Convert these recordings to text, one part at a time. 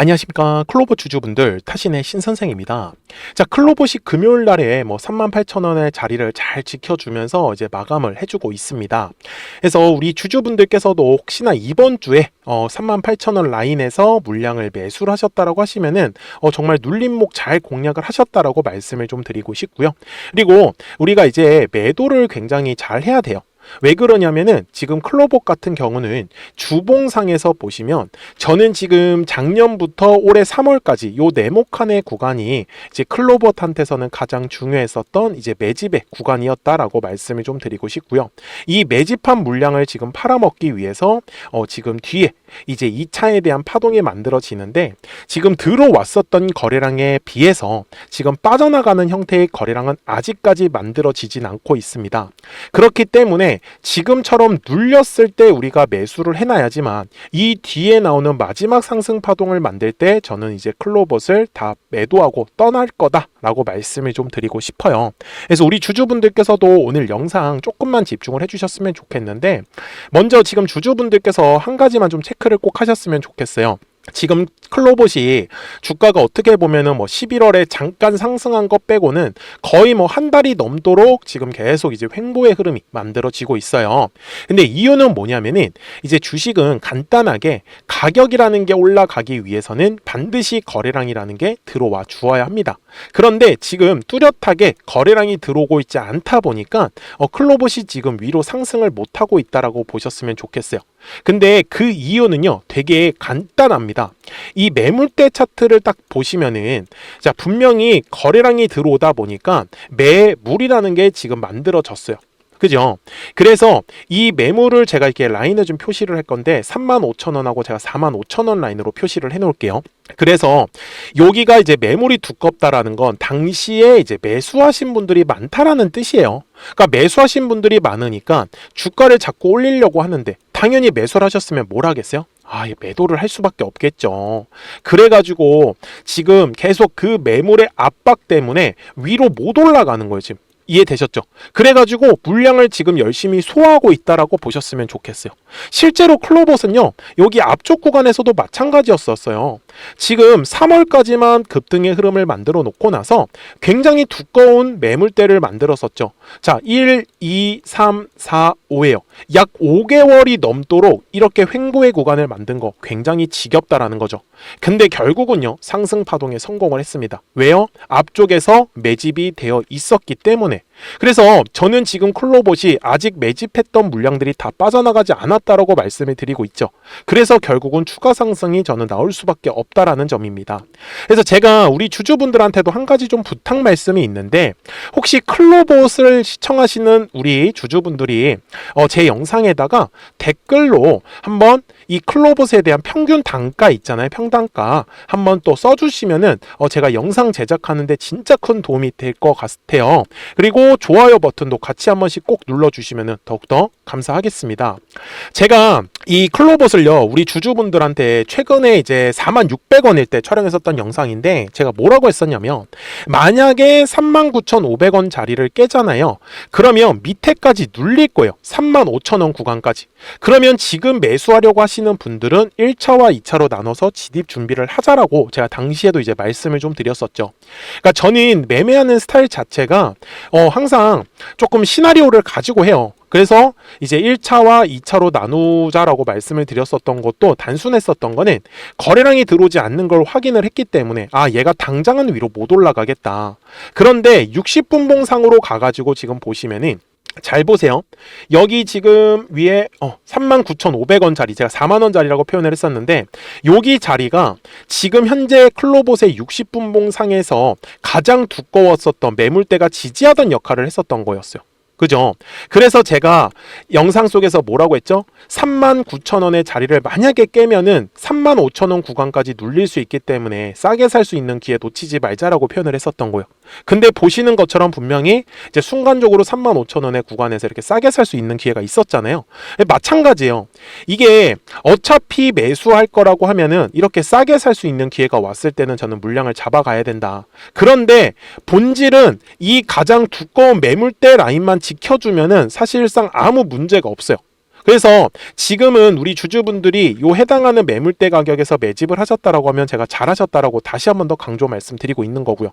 안녕하십니까 클로버 주주분들 타신의 신선생입니다. 자 클로버시 금요일 날에 뭐 38,000원의 자리를 잘 지켜주면서 이제 마감을 해주고 있습니다. 그래서 우리 주주분들께서도 혹시나 이번 주에 어 38,000원 라인에서 물량을 매수를 하셨다라고 하시면은 어 정말 눌림목 잘 공략을 하셨다라고 말씀을 좀 드리고 싶고요. 그리고 우리가 이제 매도를 굉장히 잘 해야 돼요. 왜 그러냐면은 지금 클로버 같은 경우는 주봉상에서 보시면 저는 지금 작년부터 올해 3월까지 요 네모칸의 구간이 이제 클로버한테서는 가장 중요했었던 이제 매집의 구간이었다라고 말씀을 좀 드리고 싶고요. 이 매집한 물량을 지금 팔아먹기 위해서 어 지금 뒤에 이제 2차에 대한 파동이 만들어지는데 지금 들어왔었던 거래량에 비해서 지금 빠져나가는 형태의 거래량은 아직까지 만들어지진 않고 있습니다. 그렇기 때문에 지금처럼 눌렸을 때 우리가 매수를 해놔야지만 이 뒤에 나오는 마지막 상승 파동을 만들 때 저는 이제 클로봇을 다 매도하고 떠날 거다라고 말씀을 좀 드리고 싶어요. 그래서 우리 주주분들께서도 오늘 영상 조금만 집중을 해주셨으면 좋겠는데 먼저 지금 주주분들께서 한 가지만 좀 체크를 꼭 하셨으면 좋겠어요. 지금 클로봇이 주가가 어떻게 보면은 뭐 11월에 잠깐 상승한 것 빼고는 거의 뭐 한 달이 넘도록 지금 계속 이제 횡보의 흐름이 만들어지고 있어요. 근데 이유는 뭐냐면은 이제 주식은 간단하게 가격이라는 게 올라가기 위해서는 반드시 거래량이라는 게 들어와 주어야 합니다. 그런데 지금 뚜렷하게 거래량이 들어오고 있지 않다 보니까 어, 클로봇이 지금 위로 상승을 못 하고 있다라고 보셨으면 좋겠어요. 근데 그 이유는요, 되게 간단합니다. 이 매물대 차트를 딱 보시면은, 자, 분명히 거래량이 들어오다 보니까 매물이라는 게 지금 만들어졌어요. 그죠? 그래서 이 매물을 제가 이렇게 라인을 좀 표시를 할 건데 35,000원하고 제가 45,000원 라인으로 표시를 해 놓을게요. 그래서 여기가 이제 매물이 두껍다라는 건 당시에 이제 매수하신 분들이 많다라는 뜻이에요. 그러니까 매수하신 분들이 많으니까 주가를 자꾸 올리려고 하는데 당연히 매수를 하셨으면 뭘 하겠어요? 아, 이 매도를 할 수밖에 없겠죠. 그래가지고 지금 계속 그 매물의 압박 때문에 위로 못 올라가는 거예요, 지금. 이해되셨죠? 그래가지고 물량을 지금 열심히 소화하고 있다라고 보셨으면 좋겠어요. 실제로 클로봇은요, 여기 앞쪽 구간에서도 마찬가지였었어요. 지금 3월까지만 급등의 흐름을 만들어 놓고 나서 굉장히 두꺼운 매물대를 만들었었죠. 자, 1, 2, 3, 4, 5예요. 약 5개월이 넘도록 이렇게 횡보의 구간을 만든 거 굉장히 지겹다라는 거죠. 근데 결국은요, 상승 파동에 성공을 했습니다. 왜요? 앞쪽에서 매집이 되어 있었기 때문에. 그래서 저는 지금 클로봇이 아직 매집했던 물량들이 다 빠져나가지 않았다라고 말씀을 드리고 있죠. 그래서 결국은 추가 상승이 저는 나올 수밖에 없다라는 점입니다. 그래서 제가 우리 주주분들한테도 한 가지 좀 부탁 말씀이 있는데 혹시 클로봇을 시청하시는 우리 주주분들이 어, 제 영상에다가 댓글로 한번 이 클로봇에 대한 평균 단가 있잖아요. 평단가 한번 또 써주시면은 어, 제가 영상 제작하는데 진짜 큰 도움이 될 것 같아요. 그리고 좋아요 버튼도 같이 한 번씩 꼭 눌러주시면 더욱더 감사하겠습니다. 제가 이 클로봇을요, 우리 주주분들한테 최근에 이제 46,600원일 때 촬영했었던 영상인데, 제가 뭐라고 했었냐면, 만약에 39,500원 자리를 깨잖아요. 그러면 밑에까지 눌릴 거예요. 35,000원 구간까지. 그러면 지금 매수하려고 하시는 분들은 1차와 2차로 나눠서 진입 준비를 하자라고 제가 당시에도 이제 말씀을 좀 드렸었죠. 그러니까 저는 매매하는 스타일 자체가, 어, 항상 조금 시나리오를 가지고 해요. 그래서 이제 1차와 2차로 나누자라고 말씀을 드렸었던 것도 단순했었던 거는 거래량이 들어오지 않는 걸 확인을 했기 때문에 아 얘가 당장은 위로 못 올라가겠다. 그런데 60분봉상으로 가가지고 지금 보시면은 잘 보세요. 여기 지금 위에 어, 39,500원짜리 제가 4만원짜리라고 표현을 했었는데 여기 자리가 지금 현재 클로봇의 60분봉 상에서 가장 두꺼웠었던 매물대가 지지하던 역할을 했었던 거였어요. 그죠? 그래서 제가 영상 속에서 뭐라고 했죠? 3만 9천 원의 자리를 만약에 깨면은 3만 5천 원 구간까지 눌릴 수 있기 때문에 싸게 살 수 있는 기회 놓치지 말자라고 표현을 했었던 거예요. 근데 보시는 것처럼 분명히 이제 순간적으로 3만 5천 원의 구간에서 이렇게 싸게 살 수 있는 기회가 있었잖아요. 마찬가지예요. 이게 어차피 매수할 거라고 하면은 이렇게 싸게 살 수 있는 기회가 왔을 때는 저는 물량을 잡아가야 된다. 그런데 본질은 이 가장 두꺼운 매물대 라인만 지켜주면은 사실상 아무 문제가 없어요. 그래서 지금은 우리 주주분들이 요 해당하는 매물대 가격에서 매집을 하셨다라고 하면 제가 잘하셨다라고 다시 한 번 더 강조 말씀드리고 있는 거고요.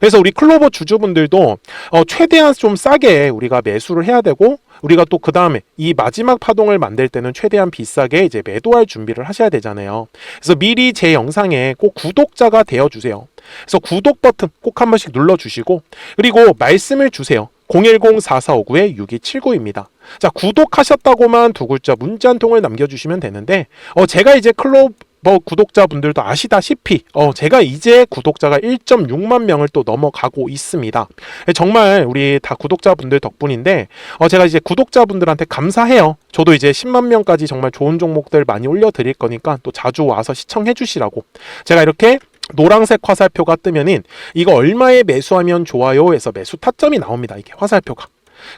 그래서 우리 클로버 주주분들도 어, 최대한 좀 싸게 우리가 매수를 해야 되고 우리가 또 그 다음에 이 마지막 파동을 만들 때는 최대한 비싸게 이제 매도할 준비를 하셔야 되잖아요. 그래서 미리 제 영상에 꼭 구독자가 되어 주세요. 그래서 구독 버튼 꼭 한 번씩 눌러 주시고 그리고 말씀을 주세요. 010-4459-6279입니다. 자, 구독하셨다고만 두 글자 문자 한 통을 남겨주시면 되는데, 어, 제가 이제 클로버 구독자분들도 아시다시피, 어, 제가 이제 구독자가 1.6만 명을 또 넘어가고 있습니다. 정말 우리 다 구독자분들 덕분인데, 어, 제가 이제 구독자분들한테 감사해요. 저도 이제 10만 명까지 정말 좋은 종목들 많이 올려드릴 거니까 또 자주 와서 시청해 주시라고. 제가 이렇게 노란색 화살표가 뜨면은 이거 얼마에 매수하면 좋아요 해서 매수 타점이 나옵니다. 이게 화살표가.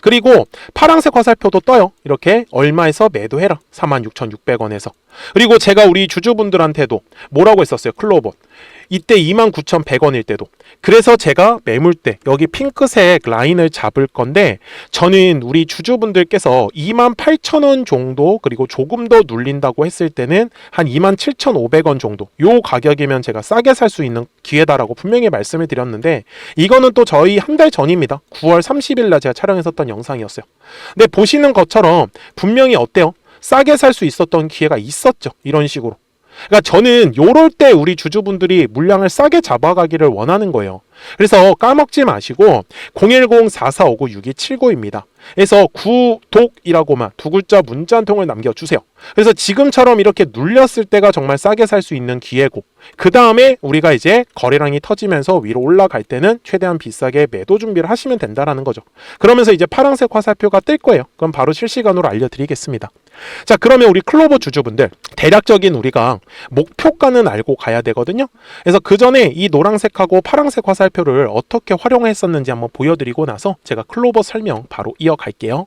그리고 파란색 화살표도 떠요. 이렇게 얼마에서 매도해라. 46,600원에서. 그리고 제가 우리 주주분들한테도 뭐라고 했었어요. 클로버. 이때 29,100원일 때도. 그래서 제가 매물대 여기 핑크색 라인을 잡을 건데 저는 우리 주주분들께서 28,000원 정도 그리고 조금 더 눌린다고 했을 때는 한 27,500원 정도 요 가격이면 제가 싸게 살 수 있는 기회다라고 분명히 말씀을 드렸는데 이거는 또 저희 한 달 전입니다. 9월 30일 날 제가 촬영했었던 영상이었어요. 근데 보시는 것처럼 분명히 어때요? 싸게 살 수 있었던 기회가 있었죠. 이런 식으로. 그러니까 저는 요럴 때 우리 주주분들이 물량을 싸게 잡아가기를 원하는 거예요. 그래서 까먹지 마시고 010-4459-6279입니다. 그래서 구독이라고만 두 글자 문자 한 통을 남겨주세요. 그래서 지금처럼 이렇게 눌렸을 때가 정말 싸게 살 수 있는 기회고 그 다음에 우리가 이제 거래량이 터지면서 위로 올라갈 때는 최대한 비싸게 매도 준비를 하시면 된다라는 거죠. 그러면서 이제 파란색 화살표가 뜰 거예요. 그럼 바로 실시간으로 알려드리겠습니다. 자 그러면 우리 클로버 주주분들 대략적인 우리가 목표가는 알고 가야 되거든요. 그래서 그 전에 이 노란색하고 파란색 화살표를 어떻게 활용했었는지 한번 보여드리고 나서 제가 클로버 설명 바로 이어갈게요.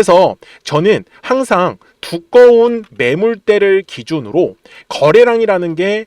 그래서 저는 항상 두꺼운 매물대를 기준으로 거래량이라는 게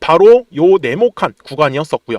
바로 요 네모칸 구간이었었고요.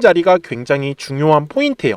자리가 굉장히 중요한 포인트예요.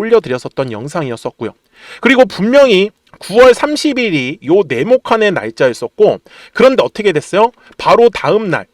올려드렸었던 영상이었었고요 그리고 분명히 9월 30일이 요 네모칸의 날짜였었고 그런데 어떻게 됐어요? 바로 다음 날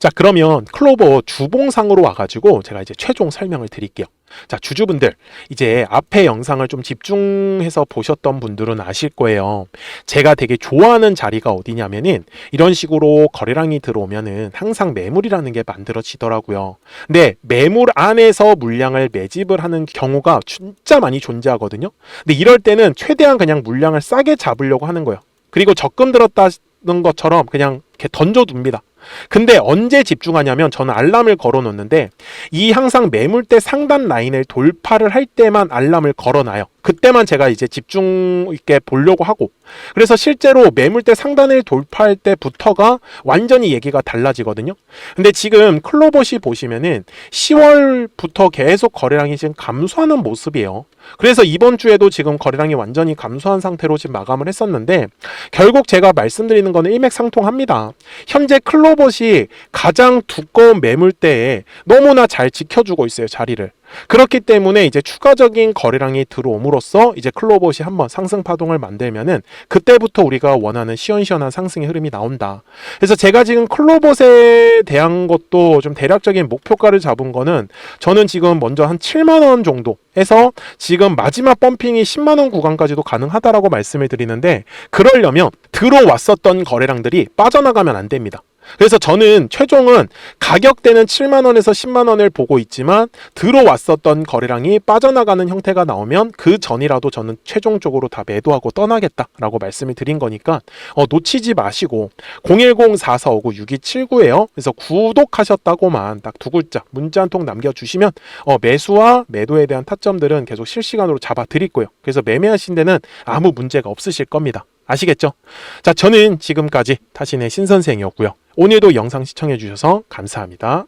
자, 그러면 클로버 주봉상으로 와가지고 제가 이제 최종 설명을 드릴게요. 자, 주주분들, 이제 앞에 영상을 좀 집중해서 보셨던 분들은 아실 거예요. 제가 되게 좋아하는 자리가 어디냐면은 이런 식으로 거래량이 들어오면은 항상 매물이라는 게 만들어지더라고요. 근데 매물 안에서 물량을 매집을 하는 경우가 진짜 많이 존재하거든요. 근데 이럴 때는 최대한 그냥 물량을 싸게 잡으려고 하는 거예요. 그리고 적금 들었다는 것처럼 그냥 이렇게 던져둡니다. 근데 언제 집중하냐면 저는 알람을 걸어 놓는데 이 항상 매물대 상단 라인을 돌파를 할 때만 알람을 걸어 놔요. 그때만 제가 이제 집중 있게 보려고 하고 그래서 실제로 매물대 상단을 돌파할 때부터가 완전히 얘기가 달라지거든요. 근데 지금 클로버시 보시면은 10월부터 계속 거래량이 지금 감소하는 모습이에요. 그래서 이번 주에도 지금 거래량이 완전히 감소한 상태로 지금 마감을 했었는데 결국 제가 말씀드리는 거는 일맥상통합니다. 현재 클로버시 가장 두꺼운 매물대에 너무나 잘 지켜주고 있어요, 자리를. 그렇기 때문에 이제 추가적인 거래량이 들어옴으로써 이제 클로봇이 한번 상승 파동을 만들면은 그때부터 우리가 원하는 시원시원한 상승의 흐름이 나온다. 그래서 제가 지금 클로봇에 대한 것도 좀 대략적인 목표가를 잡은 거는 저는 지금 먼저 한 7만 원 정도 해서 지금 마지막 펌핑이 10만 원 구간까지도 가능하다라고 말씀을 드리는데 그러려면 들어왔었던 거래량들이 빠져나가면 안 됩니다. 그래서 저는 최종은 가격대는 7만 원에서 10만 원을 보고 있지만 들어왔었던 거래량이 빠져나가는 형태가 나오면 그 전이라도 저는 최종적으로 다 매도하고 떠나겠다라고 말씀을 드린 거니까 어, 놓치지 마시고 010-4459-6279예요. 그래서 구독하셨다고만 딱 두 글자 문자 한 통 남겨주시면 어, 매수와 매도에 대한 타점들은 계속 실시간으로 잡아 드리고요. 그래서 매매하신 데는 아무 문제가 없으실 겁니다. 아시겠죠? 자, 저는 지금까지 타신의 신선생이었고요. 오늘도 영상 시청해 주셔서 감사합니다.